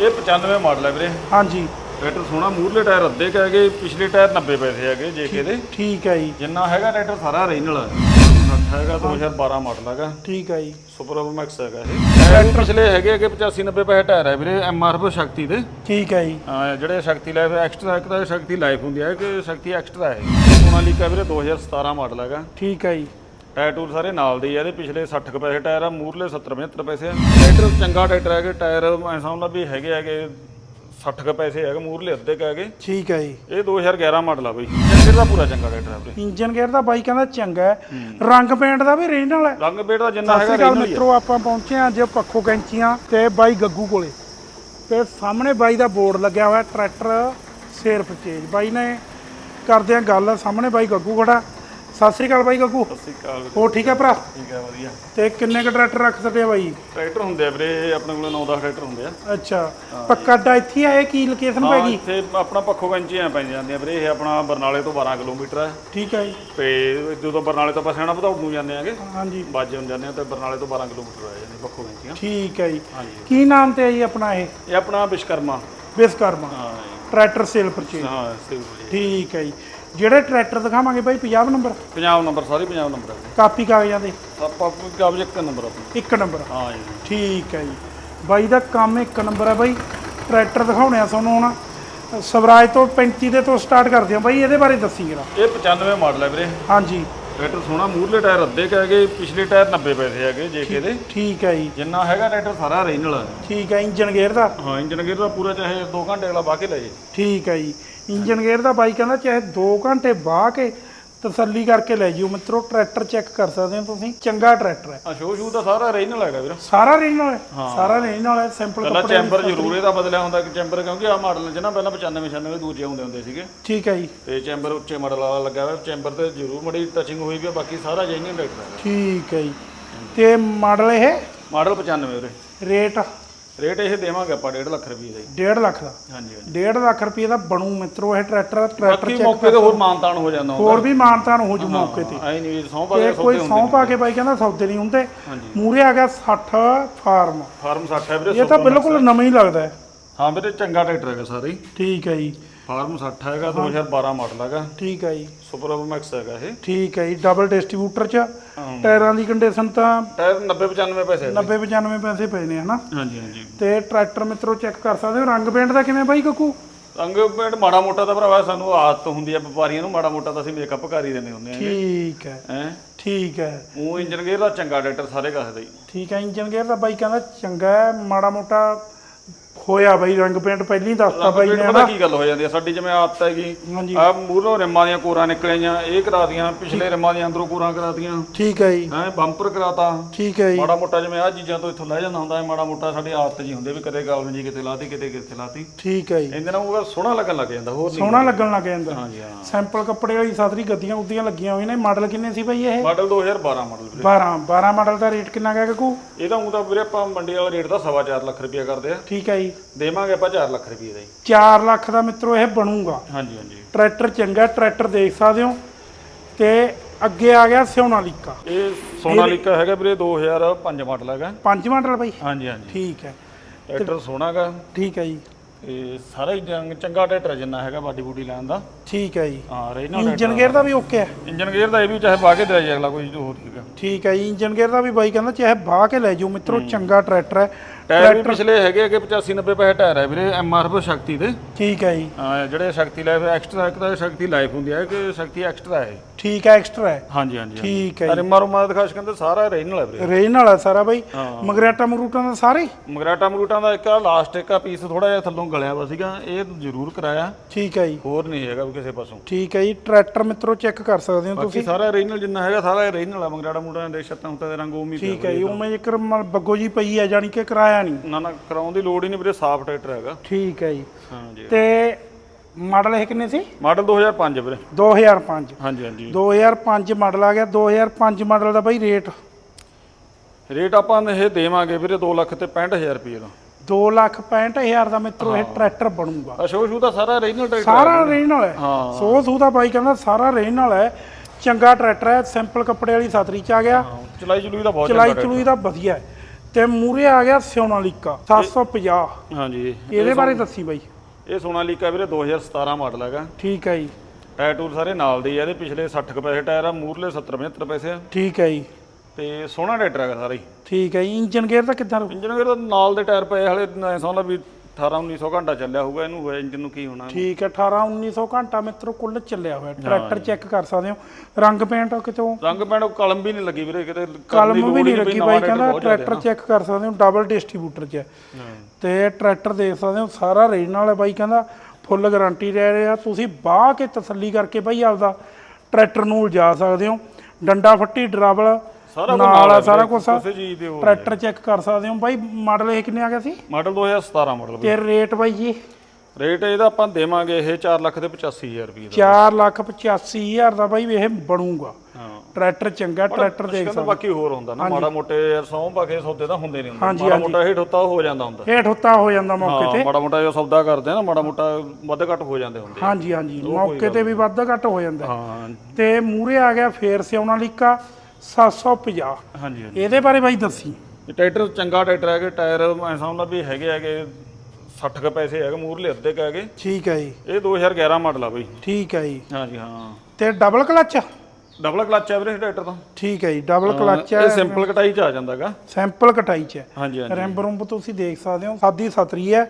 ਇਹ 95 ਮਾਡਲ ਹੈ ਵੀਰੇ। ਹਾਂਜੀ। ਟਰੈਕਟਰ ਸੋਹਣਾ ਮੂਰਲੇ ਟਾਇਰ ਅੱਧੇ ਕਹਿ ਗਏ ਪਿਛਲੇ ਟਾਇਰ 90 ਪੈਸੇ ਹੈਗੇ ਜੇਕੇ ਦੇ ਠੀਕ ਹੈ ਜੀ। ਜਿੰਨਾ ਹੈਗਾ ਟਰੈਕਟਰ ਸਾਰਾ ਓਰੀਜਨਲ ਹੈ। 60 ਹੈਗਾ 2012 ਮਾਡਲ ਹੈਗਾ। ਠੀਕ ਹੈ ਜੀ। ਸੁਪਰ ਮੈਕਸ ਹੈਗਾ ਇਹ। ਟਾਇਰ ਪਿਛਲੇ ਹੈਗੇ ਹੈਗੇ 85 90 ਪੈਸੇ ਟਾਇਰ ਹੈ ਵੀਰੇ ਐਮਆਰਐਫ ਸ਼ਕਤੀ ਦੇ। ਠੀਕ ਹੈ ਜੀ। ਹਾਂ, ਜਿਹੜੇ ਸ਼ਕਤੀ ਲਾਈਫ ਐਕਸਟਰਾ ਇੱਕ ਤਾਂ ਸ਼ਕਤੀ ਲਾਈਫ ਹੁੰਦੀ ਹੈ ਕਿ ਸ਼ਕਤੀ ਐਕਸਟਰਾ ਹੈ। ਸੋਨਾਲੀਕਾ ਵੀਰੇ 2017 ਮਾਡਲ ਹੈਗਾ। ਠੀਕ ਹੈ ਜੀ। ਟਾਇਰ ਟੂਰ ਸਾਰੇ ਨਾਲ ਦੇ ਹੀ ਆ ਇਹਦੇ ਪਿਛਲੇ 60 ਕੁ ਪੈਸੇ ਟਾਇਰ ਆ ਮੂਰਲੇ 70 75 ਪੈਸੇ ਆ। ਟਰੈਕਟਰ ਚੰਗਾ ਟਰੈਕਟਰ ਹੈਗੇ ਟਾਇਰ ਐ ਸਮਝ ਵੀ ਹੈਗੇ ਹੈਗੇ 60 ਕੁ ਪੈਸੇ ਹੈਗੇ ਮੂਰਲੇ ਅੱਧੇ ਕੁ ਹੈਗੇ ਠੀਕ ਹੈ ਜੀ। ਇਹ 2011 ਮਾਡਲ ਆ ਬਈ। ਟਰੈਕਟਰ ਦਾ ਪੂਰਾ ਚੰਗਾ ਟਰੈਕਟਰ ਆ ਵੀਰੇ ਇੰਜਨ ਗੇਅਰ ਦਾ ਬਾਈ ਕਹਿੰਦਾ ਚੰਗਾ ਹੈ। ਰੰਗ ਪੇਂਟ ਦਾ ਵੀ ਰੇਂਜ ਨਾਲ ਹੈ। ਰੰਗ ਬੇਟ ਦਾ ਜਿੰਨਾ ਸਤਿ ਹੈਗਾ ਅਕਾਲ original ਹੀ ਆ। ਮਿੱਤਰੋ ਆਪਾਂ ਪਹੁੰਚੇ ਹਾਂ ਅੱਜ ਪੱਖੋ ਕੈਂਚੀਆਂ ਤੇ ਬਾਈ ਗੱਗੂ ਕੋਲੇ। ਤੇ ਸਾਹਮਣੇ ਬਾਈ ਦਾ ਬੋਰਡ ਲੱਗਿਆ ਹੋਇਆ ਟਰੈਕਟਰ ਸੇਰ ਪਰਚੇਜ ਬਾਈ ਨੇ ਕਰਦੇ ਆ ਗੱਲ ਸਾਹਮਣੇ ਬਾਈ ਗੱਗੂ ਖੜਾ। ਸਤਿ ਸ਼੍ਰੀ ਅਕਾਲ ਬਾਈ ਗੱਗੂ ਸਤਿ ਸ਼੍ਰੀ ਅਕਾਲ ਵੀਰੇ। ਠੀਕ ਹੈ ਭਰਾ? ਠੀਕ ਹੈ ਵਧੀਆ। ਤੇ ਕਿੰਨੇ ਕ ਟਰੈਕਟਰ ਰੱਖ ਸਕਦੇ ਆ ਬਾਈ? ਟਰੈਕਟਰ ਹੁੰਦੇ ਆ ਵੀਰੇ ਆਪਣੇ ਕੋਲ 9-10 ਟਰੈਕਟਰ ਹੁੰਦੇ ਆ। ਅੱਛਾ ਪੱਕਾ ਅੱਡਾ ਇੱਥੇ ਆਏ ਕੀ ਲੋਕੇਸ਼ਨ ਪੈ ਹਾਂ ਗਈ? ਇੱਥੇ ਆਪਣਾ ਪੱਖੋ ਕੰਚੀਆਂ ਪੈ ਜਾਂਦੀਆਂ ਵੀਰੇ ਇਹ ਆਪਣਾ ਬਰਨਾਲੇ ਤੋਂ 12 ਕਿਲੋਮੀਟਰ ਹੈ। ਠੀਕ ਹੈ ਜੀ। ਤੇ ਜਦੋਂ ਬਰਨਾਲੇ ਤੋਂ ਆਪਾਂ ਸੈਣਾ ਨੂੰ ਜਾਂਦੇ ਆਂਗੇ ਹਾਂਜੀ। ਬਾਜੇ ਨੂੰ ਜਾਂਦੇ ਆ ਤੇ ਬਰਨਾਲੇ ਤੋਂ 12 ਕਿਲੋਮੀਟਰ ਆ ਜਾਂਦੇ ਪੱਖੋ ਕੰਚੀਆਂ। ਠੀਕ ਹੈ ਜੀ। ਹਾਂਜੀ। ਕੀ ਨਾਮ ਤੇ ਹੈ ਜੀ ਆਪਣਾ ਇਹ? ਇਹ ਆਪਣਾ ਵਿਸ਼ਕਰਮਾ। ਵਿਸਕਰਮਾ। ਹਾਂ। ਟਰੈਕਟਰ ਸੇਲ ਪਰਚੇਜ ਹਾਂ ਜੀ ਠੀਕ ਹੈ ਜੀ। ਜਿਹੜੇ ਟਰੈਕਟਰ ਦਿਖਾਵਾਂਗੇ ਬਾਈ 50 ਨੰਬਰ? ਪੰਜਾਬ ਨੰਬਰ ਸਾਰੇ ਪੰਜਾਬ ਨੰਬਰ ਕਾਪੀ ਕਾਗਜ਼ਾਂ ਦੇ? ਆਪਾਂ ਕਾਬਜ ਇੱਕ ਨੰਬਰ ਆਪਣਾ। ਇੱਕ ਨੰਬਰ ਹਾਂ ਜੀ। ਠੀਕ ਹੈ ਜੀ। ਬਾਈ ਦਾ ਕੰਮ ਇੱਕ ਨੰਬਰ ਹੈ ਬਾਈ। ਟਰੈਕਟਰ ਦਿਖਾਉਣੇ ਆ ਤੁਹਾਨੂੰ ਹੁਣ। ਸਵਰਾਜ ਤੋਂ 35 ਦੇ ਤੋਂ ਸਟਾਰਟ ਕਰਦੇ ਹਾਂ ਬਾਈ ਇਹਦੇ ਬਾਰੇ ਦੱਸੀ ਜਰਾ। ਇਹ 95 ਮਾਡਲ ਹੈ ਵੀਰੇ। ਹਾਂਜੀ। ਟਰੈਕਟਰ ਸੋਹਣਾ ਮੂਰਲੇ ਟਾਇਰ ਅੱਧੇ ਕਹਿ ਗਏ ਪਿਛਲੇ ਟਾਇਰ 90 ਪੈਸੇ ਹੈਗੇ ਜੇਕੇ ਦੇ ਠੀਕ ਹੈ ਜੀ। ਜਿੰਨਾ ਹੈਗਾ ਟਰੈਕਟਰ ਸਾਰਾ ਓਰੀਜਨਲ ਹੈ ਠੀਕ ਹੈ ਇੰਜਨ ਗੇਅਰ ਦਾ? ਹਾਂ ਇੰਜਨ ਗੇਅਰ ਦਾ ਪੂਰਾ ਚਾਹੇ 2 ਘੰਟੇ ਅਗਲਾ ਬਾਹ ਕੇ ਲੈ ਜੇ। ਠੀਕ ਹੈ ਜੀ। ਇੰਜਨ ਗੇਅਰ ਦਾ ਬਾਈ ਕਹਿੰਦਾ ਚਾਹੇ 2 ਘੰਟੇ ਬਾਹ ਕੇ ਤਸੱਲੀ ਕਰਕੇ ਲੈ ਜਿਓ ਮਿੱਤਰੋ ਟਰੈਕਟਰ ਚੈੱਕ ਕਰ ਸਕਦੇ ਹੋ ਤੁਸੀਂ ਚੰਗਾ ਟਰੈਕਟਰ ਹੈ। ਆ ਸ਼ੋ ਸ਼ੂ ਦਾ ਸਾਰਾ ਓਰੀਜਨਲ ਹੈਗਾ ਵੀਰ। ਸਾਰਾ ਰੇਂਜ ਨਾਲ ਹੈ ਸਾਰਾ ਰੇਂਜ ਨਾਲ ਹੈ ਸਿੰਪਲ ਕੱਪੜੇ ਚੈਂਬਰ ਜ਼ਰੂਰ ਇਹਦਾ ਬਦਲਿਆ ਹੁੰਦਾ ਕਿ ਚੈਂਬਰ ਕਿਉਂਕਿ ਆ ਮਾਡਲ ਚ ਨਾ ਪਹਿਲਾਂ 95 96 ਦੂਜੇ ਹੁੰਦੇ ਹੁੰਦੇ ਸੀਗੇ। ਠੀਕ ਹੈ ਜੀ। ਤੇ ਚੈਂਬਰ ਉੱਚੇ ਮਾਡਲ ਵਾਲਾ ਲੱਗਾ ਹੋਇਆ ਚੈਂਬਰ ਤੇ ਜ਼ਰੂਰ ਮੜੀ ਟੱਚਿੰਗ ਹੋਈ ਵੀ ਬਾਕੀ ਸਾਰਾ ਜੈਨੂਇਨ ਟਰੈਕਟਰ ਹੈ। ਠੀਕ ਹੈ ਜੀ। ਤੇ ਮਾਡਲ ਇਹ? ਮਾਡਲ 95 ਵੀਰੇ। ਰੇਟ ਰੇਟ ਇਹ ਦੇਵਾਂਗੇ ਆਪਾਂ 1.5 ਲੱਖ ਰੁਪਏ ਦਾ ਜੀ 1.5 ਲੱਖ ਦਾ? ਹਾਂਜੀ ਹਾਂਜੀ। 1.5 ਲੱਖ ਰੁਪਏ ਦਾ ਬਣੂ ਮਿੱਤਰੋ ਇਹ ਟਰੈਕਟਰ ਟਰੈਕਟਰ ਬਾਕੀ ਚੈੱਕ ਮੌਕੇ ਤੇ ਹੋਰ ਮਾਨਤਾਨ ਹੋ ਜਾਂਦਾ ਹੋਰ ਵੀ ਮਾਨਤਾਨ ਹੋ ਜੂ ਮੌਕੇ ਤੇ। ਐ ਨਹੀਂ ਸੌਂ ਪਾ ਕੇ ਕੋਈ ਸੌਦੇ ਸੌਂ ਹੁੰਦੇ ਪਾ ਕੇ ਬਾਈ ਕਹਿੰਦਾ ਸੌਦੇ ਨਹੀਂ ਹੁੰਦੇ ਮੂਰੇ ਆ ਗਿਆ 60 ਫਾਰਮ। ਫਾਰਮ 60 ਹੈ ਵੀਰੇ ਇਹ ਤਾਂ ਬਿਲਕੁਲ ਨਵਾਂ ਹੀ ਲੱਗਦਾ ਹੈ। ਹਾਂ ਵੀਰੇ ਚੰਗਾ ਟਰੈਕਟਰ ਹੈਗਾ ਸਾਰੇ ਠੀਕ ਹੈ ਜੀ। ਫਾਰਮ 60 ਹੈਗਾ 2012 ਮਾਡਲ ਹੈਗਾ। ਠੀਕ ਹੈ ਜੀ। ਸੁਪਰ ਮੈਕਸ ਹੈਗਾ ਇਹ। ਠੀਕ ਹੈ ਜੀ ਡਬਲ ਡਿਸਟ੍ਰੀਬਿਊਟਰ ਚ। ਟਾਇਰਾਂ ਦੀ ਕੰਡੀਸ਼ਨ ਤਾਂ ਟਾਇਰ 90 95 ਪੈਸੇ 90 95 ਪੈਸੇ ਪਏ ਨੇ ਹਨਾ? ਹਾਂਜੀ ਹਾਂਜੀ। ਤੇ ਟਰੈਕਟਰ ਮਿੱਤਰੋ ਚੈੱਕ ਕਰ ਸਕਦੇ ਹੋ ਰੰਗ ਪੇਂਟ ਦਾ ਕਿਵੇਂ ਬਾਈ ਕੱਕੂ? ਰੰਗ ਪੇਂਟ ਮਾੜਾ ਮੋਟਾ ਤਾਂ ਭਰਾਵਾ ਸਾਨੂੰ ਆਦਤ ਹੁੰਦੀ ਆ ਵਪਾਰੀਆਂ ਨੂੰ ਮਾੜਾ ਮੋਟਾ ਤਾਂ ਅਸੀਂ ਮੇਕਅਪ ਕਰ ਹੀ ਦਿੰਦੇ ਹੁੰਦੇ ਆ ਠੀਕ ਹੈ ਹੈ? ਠੀਕ ਹੈ ਉਹ ਇੰਜਨ ਗੇਅਰ ਦਾ ਚੰਗਾ ਟਰੈਕਟਰ ਸਾਰੇ ਕਹਦੇ ਠੀਕ ਹੈ ਇੰਜਨ ਗੇਅਰ ਦਾ ਬਾਈ ਕਹਿੰਦਾ ਚੰਗਾ ਹੈ ਮਾੜਾ ਮੋਟਾ ਹੋਇਆ ਬਾਈ ਰੰਗ ਪੇਂਟ ਪਹਿਲਾਂ ਹੀ ਦੱਸਤਾ ਬਾਈ ਨੇ ਪਤਾ ਕੀ ਗੱਲ ਹੋ ਜਾਂਦੀ ਆ? ਸਾਡੀ ਜਿਵੇਂ ਆਦਤ ਹੈਗੀ ਆ ਮੂਹਰੋਂ ਰਿਮਾਂ ਦੀਆਂ ਕੋਰਾਂ ਨਿਕਲੀਆਂ ਇਹ ਕਰਾ ਦੀਆਂ ਪਿਛਲੇ ਰਿਮਾਂ ਦੀਆਂ ਅੰਦਰੋਂ ਕੋਰਾਂ ਕਰਾਤੀਆਂ। ਠੀਕ ਹੈ ਜੀ। ਹੈ ਬੰਪਰ ਕਰਾਤਾ। ਠੀਕ ਹੈ ਜੀ। ਮਾੜਾ ਮੋਟਾ ਜਿਵੇਂ ਆ ਚੀਜ਼ਾਂ ਤੋਂ ਇੱਥੋਂ ਲੈ ਜਾਂਦਾ ਹੁੰਦਾ ਹੈ ਮਾੜਾ ਮੋਟਾ ਸਾਡੀ ਆਦਤ ਜੀ ਹੁੰਦੀ ਵੀ ਕਦੇ ਗਾਲਮ ਜੀ ਕਿਤੇ ਲਾਤੀ ਕਿਤੇ ਕਿਤੇ ਲਾਤੀ। ਠੀਕ ਹੈ ਜੀ। ਇਹਦੇ ਨਾਲ ਉਹ ਸੋਹਣਾ ਲੱਗਣ ਲੱਗ ਜਾਂਦਾ ਹੋਰ ਨਹੀਂ ਸੋਹਣਾ ਲੱਗਣ ਲੱਗ ਜਾਂਦਾ। ਹਾਂਜੀ ਹਾਂ। ਸੈਂਪਲ ਕੱਪੜੇ ਵਾਲੀ ਸਾਦਰੀ ਗੱਦੀਆਂ ਉੱਦੀਆਂ ਲੱਗੀਆਂ ਹੋਈਆਂ ਨੇ ਮਾਡਲ ਕਿੰਨੇ ਸੀ ਬਾਈ ਇਹ? ਮਾਡਲ 2012 ਮਾਡਲ ਵੀਰੇ। 12 12 ਮਾਡਲ ਦਾ ਰੇਟ ਕਿੰਨਾ ਗਿਆ ਕੱਕੂ ਇਹਦਾ ਤਾਂ ਵੀਰੇ ਆਪਾਂ ਮੰਡੀ ਵਾਲਾ ਰੇਟ ਦਾ ਸਵਾ ਚਾਰ ਲੱਖ ਰੁਪਇਆ ਕਰਦੇ ਆ। ਠੀਕ ਹੈ ਜੀ। ਦੇਵਾਂਗੇ ਆਪਾਂ 4 ਲੱਖ ਰੁਪਏ ਦਾ ਜੀ। 4 ਲੱਖ ਦਾ ਮਿੱਤਰੋ ਇਹ ਬਣੂਗਾ। ਹਾਂਜੀ ਹਾਂਜੀ। ਟਰੈਕਟਰ ਚੰਗਾ ਟਰੈਕਟਰ ਦੇਖ ਸਕਦੇ ਹੋ। ਤੇ ਅੱਗੇ ਆ ਗਿਆ ਸਿਉਨਾਲੀਕਾ ਇਹ ਸੋਨਾਲੀਕਾ ਹੈਗਾ ਵੀਰੇ 2005 ਮਾਡਲ ਹੈਗਾ। ਪੰਜ ਮਾਡਲ ਬਾਈ? ਹਾਂਜੀ ਹਾਂਜੀ। ਠੀਕ ਹੈ। ਟਰੈਕਟਰ ਸੋਹਣਾਗਾ ਠੀਕ ਹੈ ਜੀ। ਇਹ ਸਾਰਾ ਹੀ ਜੰਗ ਚੰਗਾ ਟਰੈਕਟਰ ਜਿੰਨਾ ਹੈਗਾ ਬਾਡੀ ਬੂਡੀ ਲੈਣ ਦਾ। ਠੀਕ ਹੈ ਜੀ। ਹਾਂ ਰੇਨਲ ਇੰਜਨ ਗੇਅਰ ਦਾ ਵੀ ਓਕੇ ਹੈ? ਇੰਜਨ ਗੇਅਰ ਦਾ ਇਹ ਵੀ ਚਾਹੇ ਪਾ ਕੇ ਦੇ ਜਾਏ ਅਗਲਾ ਕੋਈ ਹੋਰ ਠੀਕ ਆ ਠੀਕ ਹੈ ਜੀ ਇੰਜਨ ਗੇਅਰ ਦਾ ਵੀ ਬਾਈ ਕਹਿੰਦਾ ਚਾਹੇ ਬਾਹ ਕੇ ਲੈ ਜਾਓ ਮਿੱਤਰੋ ਚੰਗਾ ਟਰੈਕਟਰ ਹੈ। ਟਾਇਰ ਵੀ ਪਿਛਲੇ ਹੈਗੇ ਹੈਗੇ 85 90 ਪੈਸੇ ਟਾਇਰ ਹੈ ਵੀਰੇ ਐਮਆਰਐਫ ਸ਼ਕਤੀ ਦੇ। ਠੀਕ ਹੈ ਜੀ। ਹਾਂ, ਜਿਹੜੇ ਸ਼ਕਤੀ ਲਾਈਫ ਐਕਸਟਰਾ ਇੱਕ ਤਾਂ ਸ਼ਕਤੀ ਲਾਈਫ ਹੁੰਦੀ ਹੈ ਕਿ ਸ਼ਕਤੀ ਐਕਸਟਰਾ ਹੈ। ਠੀਕ ਹੈ ਐਕਸਟਰਾ ਹੈ। ਹਾਂਜੀ ਹਾਂਜੀ ਠੀਕ ਹੈ ਰਿਮਾ ਰੁਮਾ ਦਿਖਾ ਕਹਿੰਦੇ ਸਾਰਾ ਰੇਨਲ ਹੈ ਵੀਰੇ। ਰੇਨ ਵਾਲਾ ਸਾਰਾ ਬਾਈ। ਹਾਂ। ਮਗਰਾਟਾ ਮਰੂਟਾਂ ਦਾ ਸਾਰੇ? ਹੀ? ਮਗਰਾਟਾ ਮਗਰੂਟਾਂ ਦਾ ਇੱਕ ਲਾਸਟ ਇੱਕ ਪੀਸ ਥੋੜਾ ਜਿਹਾ ਥੱਲੋਂ ਗਲਿਆ ਵਾ ਸੀਗਾ ਇਹ ਜ਼ਰੂਰ ਕਰਾਇਆ। ਠੀਕ ਹੈ ਜੀ। ਹੋਰ ਨਹੀਂ ਹੈਗਾ ਵੀ ਕਿਸੇ ਪਾਸੋਂ। ਠੀਕ ਹੈ ਜੀ ਟਰੈਕਟਰ ਮਿੱਤਰੋ ਚੈੱਕ ਕਰ ਸਕਦੇ ਹੋ ਬਾਕੀ ਤੁਸੀਂ। ਸਾਰਾ ਰੀਨਲ ਜਿੰਨਾ ਹੈਗਾ ਸਾਰਾ ਰੀਨਲ ਆ ਮਗਰਾਟਾ ਮੂਟਾ ਦੇ ਛੱਤਾਂ ਉੱਤੇ ਦੇ ਰੰਗ ਉਮੀ ਠੀਕ ਹੈ ਜੀ ਉਵੇਂ ਜੇਕਰ ਮ- ਬੱਗੋ ਜੀ ਪਈ ਹੈ ਜਾਨੀ ਕਿ ਕਰਾਇਆ ਨਹੀਂ। ਨਾ ਨਾ ਕਰਾਉਣ ਦੀ ਲੋੜ ਹੀ ਨਹੀਂ ਵੀਰੇ ਸਾਫ਼ ਟਰੈਕਟਰ ਹੈਗਾ। ਠੀਕ ਹੈ ਜੀ। ਹਾਂਜੀ ਤੇ ਮਾਡਲ ਇਹ ਕਿੰਨੇ ਸੀ? ਮਾਡਲ 2005 ਵੀਰੇ। 2005 ਹਾਂਜੀ ਹਾਂਜੀ। 2005 ਮਾਡਲ ਆ ਗਿਆ 2005 ਮਾਡਲ ਦਾ ਬਾਈ ਰੇਟ? ਰੇਟ ਆਪਾਂ ਇਹ ਦੇਵਾਂਗੇ ਵੀਰੇ 2 ਲੱਖ ਤੇ 65000 ਰੁਪਏ ਦਾ। 2 ਲੱਖ 65000 ਦਾ ਮਿੱਤਰੋ ਇਹ ਟਰੈਕਟਰ ਬਣੂਗਾ। ਅਸ਼ੋ ਸ਼ੂ ਦਾ ਸਾਰਾ ਰੀਨਲ ਟਰੈਕਟਰ ਸਾਰਾ ਰੇਨ ਵਾਲਾ ਹੈ। ਹਾਂ। ਸੋ ਸੂ ਦਾ ਬਾਈ ਕਹਿੰਦਾ ਸਾਰਾ ਰੇਨ ਵਾਲਾ ਹੈ। ਚੰਗਾ ਟਰੈਕਟਰ ਹੈ ਸਿੰਪਲ ਕੱਪੜੇ ਵਾਲੀ ਸਾਤਰੀ ਚ ਆ ਗਿਆ। ਚਲਾਈ ਚਲੂਈ ਦਾ ਬਹੁਤ ਚਲਾਈ ਚਲੂਈ ਦਾ ਵਧੀਆ ਹੈ। ਤੇ ਮੂਰੇ ਆ ਗਿਆ ਸੋਨਾਲੀਕਾ 750 ਹਾਂਜੀ। ਇਹਦੇ ਬਾਰੇ ਦੱਸੀ ਬਾਈ। ਇਹ ਸੋਨਾਲੀਕਾ ਵੀਰੇ 2017 ਮਾਡਲ ਹੈਗਾ। ਠੀਕ ਹੈ ਜੀ। ਟਾਇਰ ਟੂਰ ਸਾਰੇ ਨਾਲ ਦੇ ਹੀ ਆ ਇਹਦੇ ਪਿਛਲੇ 60 ਕੁ ਪੈਸੇ ਟਾਇਰ ਆ ਮੂਰਲੇ 70 75 ਪੈਸੇ ਆ। ਠੀਕ ਹੈ ਜੀ। ਤੇ ਸੋਹਣਾ ਟਰੈਕਟਰ ਹੈਗਾ ਸਾਰਾ ਹੀ। ਠੀਕ ਹੈ ਜੀ ਇੰਜਨ ਗੇਅਰ ਦਾ ਕਿੱਦਾਂ ਰਹੂ ਇੰਜਨ ਗੇਅਰ ਦਾ ਨਾਲ ਦੇ ਟਾਇਰ ਪਏ ਹਲੇ ਐਂ ਲਾ ਵੀ 18 1900 ਘੰਟਾ ਚੱਲਿਆ ਹੋਊਗਾ ਇਹਨੂੰ ਹੋਇਆ ਇੰਜਨ ਨੂੰ ਕੀ ਹੋਣਾ ਠੀਕ ਹੈ 18 1900 ਘੰਟਾ ਮਿੱਤਰੋ ਕੁੱਲ ਚੱਲਿਆ ਹੋਇਆ ਟਰੈਕਟਰ ਚੈੱਕ ਕਰ ਸਕਦੇ ਹੋ। ਰੰਗ ਪੇਂਟ ਕਿਤੋਂ? ਰੰਗ ਪੈਂਟ ਕਲਮ ਵੀ ਨਹੀਂ ਲੱਗੀ ਵੀਰੇ ਕਿਤੇ ਕਲਮ ਵੀ ਨਹੀਂ ਲੱਗੀ ਬਾਈ ਕਹਿੰਦਾ ਟਰੈਕਟਰ ਚੈੱਕ ਕਰ ਸਕਦੇ ਹੋ ਡਬਲ ਡਿਸਟ੍ਰੀਬਿਊਟਰ 'ਚ। ਤੇ ਟਰੈਕਟਰ ਦੇਖ ਸਕਦੇ ਹੋ ਸਾਰਾ ਰੀਜਨਲ ਹੈ ਬਾਈ ਕਹਿੰਦਾ ਫੁੱਲ ਗਾਰੰਟੀ ਰਹਿ ਰਿਹਾ। ਤੁਸੀਂ ਬਾਹ ਕੇ ਤਸੱਲੀ ਕਰਕੇ ਬਾਈ ਆਪਦਾ ਟਰੈਕਟਰ ਨੂੰ ਉਲਝਾ ਸਕਦੇ ਹੋ। ਡੰਡਾ ਫੱਟੀ ਡਰਾਵਲ ਸਾਰਾ ਕੁਝ ਨਾਲ ਆ ਸਾਰਾ ਕੁਝ ਕਿਸੇ ਚੀਜ਼ ਦੇ ਉਹ ਟਰੈਕਟਰ ਚੈੱਕ ਕਰ ਸਕਦੇ ਹੋ ਬਾਈ ਮਾਡਲ ਇਹ ਕਿੰਨੇ ਆ ਗਿਆ ਸੀ? ਮਾਡਲ 2017 ਮਾਡਲ ਤੇ ਰੇਟ ਬਾਈ ਜੀ? ਰੇਟ ਇਹਦਾ ਆਪਾਂ ਦੇਵਾਂਗੇ ਇਹ 4 ਲੱਖ ਤੇ 85000 ਰੁਪਏ ਦਾ। 4 ਲੱਖ 85000 ਦਾ ਬਾਈ ਇਹ ਬਣੂਗਾ। ਟਰੈਕਟਰ ਚੰਗਾ ਟਰੈਕਟਰ ਦੇਖ ਕਹਿੰਦਾ ਬਾਕੀ ਹੋਰ ਹੁੰਦਾ ਨਾ ਮਾੜਾ ਮੋਟੇ ਯਾਰ ਸੌਂ ਪਾਕੇ ਸੌਦੇ ਤਾਂ ਹੁੰਦੇ ਨਹੀਂ ਹੁੰਦੇ। ਮਾੜਾ ਮੋਟਾ ਹੇਠ ਉੱਤਾ ਹੋ ਜਾਂਦਾ ਹੁੰਦਾ। ਹੇਠ ਉੱਤਾ ਹੋ ਜਾਂਦਾ ਮੌਕੇ ਤੇ। ਮਾੜਾ ਮੋਟਾ ਜੋ ਸੌਦਾ ਕਰਦੇ ਨਾ ਮਾੜਾ ਮੋਟਾ ਵੱਧ ਘੱਟ ਹੋ ਜਾਂਦੇ ਹੁੰਦੇ। ਹਾਂਜੀ ਹਾਂਜੀ। ਮੌਕੇ ਤੇ ਵੀ ਵੱਧ ਘੱਟ ਹੋ ਜਾਂਦਾ। ਹਾਂ। ਤੇ ਮੂਰੇ ਆ ਗਿਆ ਫੇਰ ਸਿਉਣਾਲੀਕਾ 750 ਹਾਂਜੀ ਹਾਂਜੀ। ਇਹਦੇ ਬਾਰੇ ਬਾਈ ਦੱਸੀ। ਇਹ ਟਰੈਕਟਰ ਚੰਗਾ ਟਰੈਕਟਰ ਹੈਗੇ ਟਾਇਰ ਐ ਸਮਝਦਾ ਵੀ ਹੈਗੇ ਹੈਗੇ 60 ਕ ਪੈਸੇ ਹੈਗੇ ਮੂਰਲੇ ਅੱਧੇ ਕ ਹੈਗੇ। ਠੀਕ ਹੈ ਜੀ। ਇਹ 2011 ਮਾਡਲ ਆ ਬਈ। ਠੀਕ ਹੈ ਜੀ। ਹਾਂਜੀ ਹਾਂ। ਤੇ ਡਬਲ ਕਲਚ? ਡਬਲ ਕਲਚ ਹੈ ਵੀਰੇ ਟਰੈਕਟਰ ਦਾ ਠੀਕ ਹੈ ਜੀ ਡਬਲ ਕਲਚ ਹੈ। ਇਹ ਸਿੰਪਲ ਕਟਾਈ ਚ ਆ ਜਾਂਦਾਗਾ ਸੈਂਪਲ ਕਟਾਈ ਚ ਹੈ। ਹਾਂਜੀ ਹਾਂਜੀ। ਰਿੰਬ ਰੁੰਬ ਤੁਸੀਂ ਦੇਖ ਸਕਦੇ ਹੋ ਸਾਦੀ ਸਤਰੀ ਹੈ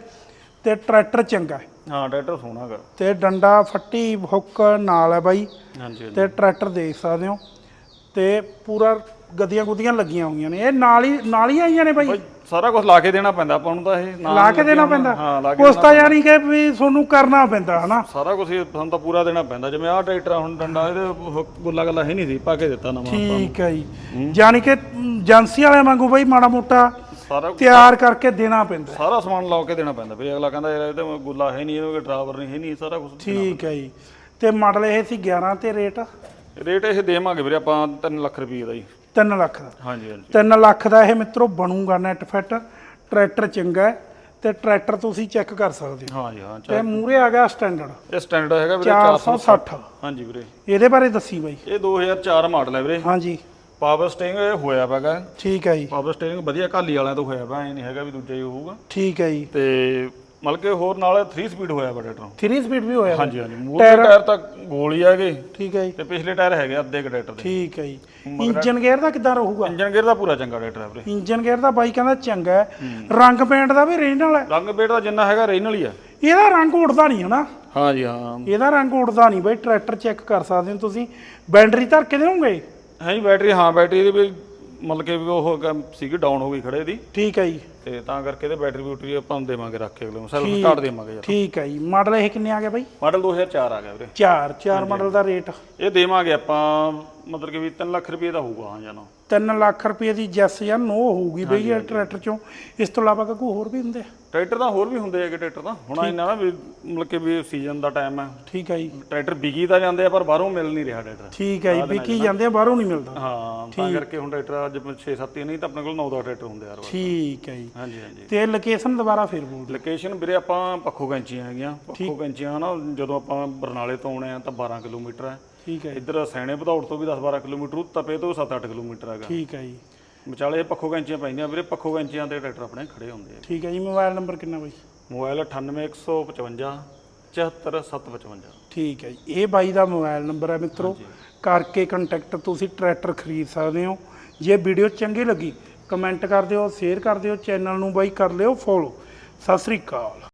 ਤੇ ਟਰੈਕਟਰ ਚੰਗਾ ਹੈ। ਹਾਂ ਟਰੈਕਟਰ ਸੋਹਣਾ ਹੈਗਾ। ਤੇ ਡੰਡਾ ਫੱਟੀ ਹੁੱਕ ਨਾਲ ਹੈ ਬਾਈ। ਹਾਂਜੀ। ਤੇ ਟਰੈਕਟਰ ਦੇਖ ਸਕਦੇ ਹੋ। ਤੇ ਪੂਰਾ ਗਦੀਆਂ ਗੁਦੀਆਂ ਲੱਗੀਆਂ ਹੋਈਆਂ ਨੇ। ਇਹ ਨਾਲ ਹੀ ਨਾਲ ਹੀ ਆਈਆਂ ਨੇ ਬਾਈ ਸਾਰਾ ਕੁਝ ਲਾ ਕੇ ਦੇਣਾ ਪੈਂਦਾ ਆਪਾਂ ਨੂੰ ਤਾਂ ਇਹ ਨਾ ਲਾ ਕੇ ਦੇਣਾ ਪੈਂਦਾ। ਹਾਂ ਲਾ ਕੇ ਕੁਛ ਤਾਂ ਯਾਨੀ ਕਿ ਵੀ ਤੁਹਾਨੂੰ ਕਰਨਾ ਪੈਂਦਾ ਹਨਾ? ਸਾਰਾ ਕੁਝ ਸਾਨੂੰ ਤਾਂ ਪੂਰਾ ਦੇਣਾ ਪੈਂਦਾ। ਜਿਵੇਂ ਆਹ ਟਰੈਕਟਰ ਹੁਣ ਡੰਡਾ ਇਹਦੇ ਉਹ ਗੁੱਲਾ ਗੱਲਾ ਹੈ ਨਹੀਂ ਸੀ ਪਾ ਕੇ ਦਿੱਤਾ ਨਵਾਂ ਠੀਕ ਹੈ ਜੀ। ਯਾਨੀ ਕਿ ਏਜੰਸੀ ਵਾਲਿਆਂ ਵਾਂਗੂ ਬਾਈ ਮਾੜਾ ਮੋਟਾ ਸਾਰਾ ਤਿਆਰ ਕਰਕੇ ਦੇਣਾ ਪੈਂਦਾ। ਸਾਰਾ ਸਮਾਨ ਲਾ ਕੇ ਦੇਣਾ ਪੈਂਦਾ। ਵੀ ਅਗਲਾ ਕਹਿੰਦਾ ਯਾਰ ਇਹਦੇ ਗੁੱਲਾ ਹੈ ਨਹੀਂ ਇਹਦੇ ਡਰਾਈਵਰ ਨਹੀਂ ਹੈ ਨਹੀਂ ਸਾਰਾ ਕੁਝ ਠੀਕ ਹੈ ਜੀ। ਤੇ ਮਾਡਲ ਇਹ ਸੀ 11 ਤੇ ਰੇਟ? ਰੇਟ ਇਹ ਦੇਵਾਂਗੇ ਵੀਰੇ ਆਪਾਂ 3 ਲੱਖ ਰੁਪਏ ਦਾ ਜੀ। 3 ਲੱਖ ਦਾ। ਹਾਂਜੀ ਹਾਂਜੀ। 3 ਲੱਖ ਦਾ ਇਹ ਮਿੱਤਰੋ ਬਣੂਗਾ ਨੈਟ ਫਿੱਟ ਟਰੈਕਟਰ ਚੰਗਾ ਤੇ ਟਰੈਕਟਰ ਤੁਸੀਂ ਚੈੱਕ ਕਰ ਸਕਦੇ ਹੋ। ਹਾਂਜੀ ਹਾਂ ਤੇ ਮੂਰੇ ਆ ਗਿਆ ਸਟੈਂਡਰਡ ਇਹ ਸਟੈਂਡਰਡ ਹੈਗਾ ਵੀਰੇ 460 ਹਾਂਜੀ ਵੀਰੇ। ਇਹਦੇ ਬਾਰੇ ਦੱਸੀ ਬਾਈ। ਇਹ 2004 ਮਾਡਲ ਹੈ ਵੀਰੇ। ਹਾਂਜੀ। ਪਾਵਰ ਸਟੀਅਰਿੰਗ ਇਹ ਹੋਇਆ ਹੈਗਾ ਠੀਕ ਹੈ ਜੀ। ਪਾਵਰ ਸਟੀਅਰਿੰਗ ਵਧੀਆ ਕਾਲੀ ਵਾਲਿਆਂ ਤੋਂ ਹੋਇਆ ਵਾ ਐ ਨਹੀਂ ਹੈਗਾ ਵੀ ਦੂਜਾ ਹੀ ਹੋਊਗਾ। ਠੀਕ ਹੈ ਜੀ। ਤੇ ਮਤਲਬ ਕਿ ਹੋਰ ਨਾਲ 3 ਸਪੀਡ ਹੋਇਆ ਵਾ ਟਰੈਕਟਰ 3 ਸਪੀਡ ਵੀ ਹੋਇਆ। ਹਾਂਜੀ ਹਾਂਜੀ। ਮੂਹਰੇ ਟਾਇਰ ਤਾਂ ਗੋਲ ਹੀ ਹੈਗੇ ਠੀਕ ਹੈ ਜੀ। ਤੇ ਪਿਛਲੇ ਟਾਇਰ ਹੈਗੇ ਅੱਧੇ ਕੁ ਟਰੈਕਟਰ ਦੇ। ਠੀਕ ਹੈ ਜੀ। ਇੰਜਨ ਗੇਅਰ ਦਾ ਕਿੱਦਾਂ ਰਹੂਗਾ? ਇੰਜਨ ਗੇਅਰ ਦਾ ਪੂਰਾ ਚੰਗਾ ਟਰੈਕਟਰ ਹੈ ਵੀਰੇ। ਇੰਜਨ ਗੇਅਰ ਦਾ ਬਾਈ ਕਹਿੰਦਾ ਚੰਗਾ ਹੈ। ਰੰਗ ਪੇਂਟ ਦਾ ਵੀ ਰੀਜਨਲ ਹੈ। ਰੰਗ ਬੇਟ ਦਾ ਜਿੰਨਾ ਹੈਗਾ ਰੀਨਲ ਹੀ ਆ। ਇਹਦਾ ਰੰਗ ਉੜਦਾ ਨਹੀਂ ਹਨਾ। ਹਾਂਜੀ ਹਾਂ। ਇਹਦਾ ਰੰਗ ਉੜਦਾ ਨਹੀਂ ਬਾਈ। ਟਰੈਕਟਰ ਚੈੱਕ ਕਰ ਸਕਦੇ ਹੋ ਤੁਸੀਂ। ਬੈਟਰੀ ਧਰ ਕੇ ਦੇਵੋਗੇ? ਹੈ ਜੀ ਬੈਟਰੀ ਹਾਂ ਬੈਟਰੀ ਦੀ ਵੀ ਮਤਲਬ ਕਿ ਵੀ ਉਹ ਕ- ਸੀਗੀ ਡਾਊਨ ਹੋ ਗਈ ਖੜੇ ਦੀ। ਠੀਕ ਹੈ ਜੀ। ਤੇ ਤਾਂ ਕਰਕੇ ਇਹਦੇ ਬੈਟਰੀ ਬੂਟਰੀ ਆਪਾਂ ਨੂੰ ਦੇਵਾਂਗੇ ਰੱਖ ਕੇ ਅਗਲੇ ਨੂੰ। ਸੈਲਫ ਸਟਾਰਟ ਦੇਵਾਂਗੇ ਯਾਰ। ਠੀਕ ਹੈ ਜੀ। ਮਾਡਲ ਇਹ ਕਿੰਨੇ ਆ ਗਿਆ ਬਾਈ? ਮਾਡਲ 2004 ਆ ਗਿਆ ਵੀਰੇ। 4 4 ਮਾਡਲ ਦਾ ਰੇਟ ਇਹ ਦੇਵਾਂਗੇ ਆਪਾਂ ਮਤਲਬ ਕਿ ਵੀ 3 ਲੱਖ ਰੁਪਏ ਦਾ ਹੋਊਗਾ ਹਾਂ ਜਾਨੋ 3 ਲੱਖ ਰੁਪਏ ਦੀ ਜੈਸ ਜਾਂ ਨੋ ਹੋਊਗੀ ਬਈ ਇਹ ਟਰੈਕਟਰ ਚੋਂ। ਇਸ ਤੋਂ ਇਲਾਵਾ ਕੋਈ ਹੋਰ ਵੀ ਹੁੰਦੇ? ਆ? ਟਰੈਕਟਰ ਤਾਂ ਹੋਰ ਵੀ ਹੁੰਦੇ ਹੈਗੇ ਟਰੈਕਟਰ ਤਾਂ। ਹੁਣ ਇੰਨਾ ਨਾ ਵੀ ਮਤਲਬ ਕਿ ਵੀ ਸੀਜ਼ਨ ਦਾ ਟਾਈਮ ਹੈ। ਠੀਕ ਹੈ ਜੀ। ਟਰੈਕਟਰ ਵਿਕੀ ਤਾਂ ਜਾਂਦੇ ਆ ਪਰ ਬਾਹਰੋਂ ਮਿਲ ਨਹੀਂ ਰਿਹਾ ਟਰੈਕਟਰ। ਠੀਕ ਹੈ ਜੀ ਵਿਕੀ ਜਾਂਦੇ ਆ ਬਾਹਰੋਂ ਨਹੀਂ ਮਿਲਦਾ। ਹਾਂ ਤਾਂ ਕਰਕੇ ਹੁਣ ਟਰੈਕਟਰ ਅੱਜ 6-7 ਨਹੀਂ ਤਾਂ ਆਪਣੇ ਕੋਲ 9 ਦਾ ਟਰੈਕਟਰ ਹੁੰਦੇ ਯਾਰ ਠੀਕ ਹੈ ਜੀ। ਹਾਂਜੀ ਹਾਂਜੀ। ਤੇ ਲੋਕੇਸ਼ਨ ਦੁਬਾਰਾ ਫੇਰ ਬੋਲ। ਲੋਕੇਸ਼ਨ ਵੀਰੇ ਆਪਾਂ ਪੱਖੋ ਕੈਂਚੀਆਂ ਹੈਗੀਆਂ। ਪੱਖੋ ਕੈਂਚੀਆਂ ਨਾ ਜਦੋਂ ਆਪਾਂ ਬਰਨਾਲੇ ਤੋਂ ਆਉਣੇ ਆ ਤਾਂ 12 ਕਿਲੋਮੀਟਰ ਹੈ। ਠੀਕ ਹੈ ਜੀ, ਇੱਧਰ ਸੈਣੇ ਵਧੌੜ ਤੋਂ ਵੀ 10-12 ਕਿਲੋਮੀਟਰ ਤਪੇ ਤੋਂ 7-8 ਕਿਲੋਮੀਟਰ ਹੈਗਾ। ਠੀਕ ਹੈ ਜੀ। ਵਿਚਾਲੇ ਪੱਖੋ ਕੈਂਚੀਆਂ ਪੈਂਦੀਆਂ ਵੀਰੇ ਪੱਖੋ ਕੈਂਚੀਆਂ ਤੇ ਟਰੈਕਟਰ ਆਪਣੇ ਖੜੇ ਹੁੰਦੇ ਆ। ਠੀਕ ਹੈ ਜੀ ਮੋਬਾਈਲ ਨੰਬਰ ਕਿੰਨਾ ਬਾਈ? ਮੋਬਾਈਲ 98155 74755 ਠੀਕ ਹੈ ਜੀ ਇਹ ਬਾਈ ਦਾ ਮੋਬਾਈਲ ਨੰਬਰ ਹੈ ਮਿੱਤਰੋ। ਕਰਕੇ ਕੰਟੈਕਟ ਤੁਸੀਂ ਟਰੈਕਟਰ ਖਰੀਦ ਸਕਦੇ ਹੋ। ਜੇ ਵੀਡੀਓ ਚੰਗੀ ਲੱਗੀ ਕਮੈਂਟ ਕਰ ਦਿਓ ਸ਼ੇਅਰ ਕਰ ਦਿਓ ਚੈਨਲ ਨੂੰ ਬਾਈ ਕਰ ਲਿਓ ਫੋਲੋ ਸਤਿ ਸ੍ਰੀ ਅਕਾਲ।